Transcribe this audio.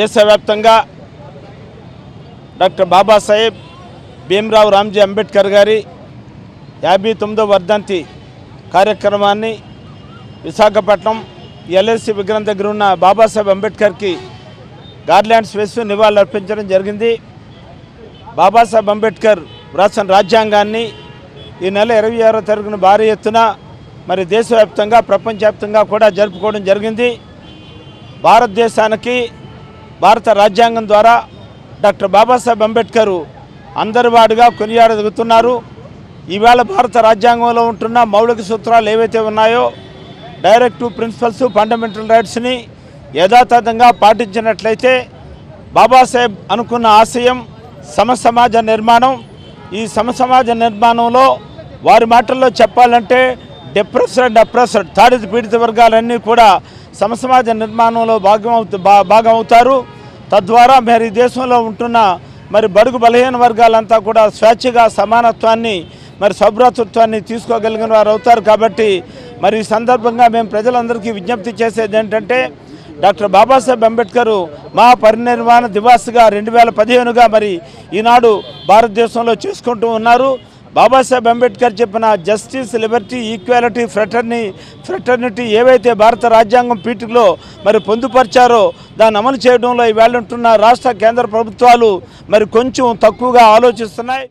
దేశవ్యాప్తంగా డాక్టర్ బాబాసాహెబ్ భీమరావు రామ్జీ అంబేద్కర్ గారి యాభై తొమ్మిదో వర్ధంతి కార్యక్రమాన్ని విశాఖపట్నం ఎల్ఎస్సి విగ్రహం దగ్గర ఉన్న బాబాసాహెబ్ అంబేద్కర్కి గార్లాండ్స్ వేసి నివాళులు అర్పించడం జరిగింది. బాబాసాహెబ్ అంబేద్కర్ రాసిన రాజ్యాంగాన్ని ఈ నెల ఇరవై ఆరో తారీఖున భారీ ఎత్తున మరి దేశవ్యాప్తంగా ప్రపంచవ్యాప్తంగా కూడా జరుపుకోవడం జరిగింది. భారతదేశానికి భారత రాజ్యాంగం ద్వారా డాక్టర్ బాబాసాహెబ్ అంబేద్కర్ అందరివాడుగా కొనియాడగలుగుతున్నారు. ఈవేళ భారత రాజ్యాంగంలో ఉంటున్న మౌలిక సూత్రాలు ఏవైతే ఉన్నాయో డైరెక్టివ్ ప్రిన్సిపల్స్ ఫండమెంటల్ రైట్స్ని యథాతథంగా పాటించినట్లయితే బాబాసాహెబ్ అనుకున్న ఆశయం సమసమాజ నిర్మాణం. ఈ సమసమాజ నిర్మాణంలో వారి మాటల్లో చెప్పాలంటే డిప్రెస్డ్ అండ్ అప్రెస్డ్ తాడిత పీడిత వర్గాలన్నీ కూడా సమసమాజ నిర్మాణంలో భాగం అవుతు భాగం అవుతారు తద్వారా మరి దేశంలో ఉంటున్న మరి బడుగు బలహీన వర్గాలంతా కూడా స్వేచ్ఛగా సమానత్వాన్ని మరి సభ్రతత్వాన్ని తీసుకోగలిగిన వారు అవుతారు కాబట్టి మరి ఈ సందర్భంగా మేము ప్రజలందరికీ విజ్ఞప్తి చేసేది ఏంటంటే డాక్టర్ బాబాసాహెబ్ అంబేద్కర్ మా పరినిర్వాణ దివాస్గా రెండు వేల పదిహేనుగా మరి ఈనాడు భారతదేశంలో చేసుకుంటూ ఉన్నారు. బాబాసాహెబ్ అంబేద్కర్ చెప్పిన justice liberty equality fraternity fraternity ఏవైతే భారత రాజ్యాంగం పీఠికలో మరి పొందుపరిచారో దాన్ని అమలు చేయడంలో ఈవేళ ఉంటున్న రాష్ట్ర కేంద్ర ప్రభుత్వాలు మరి కొంచెం తక్కువగా ఆలోచిస్తున్నాయి.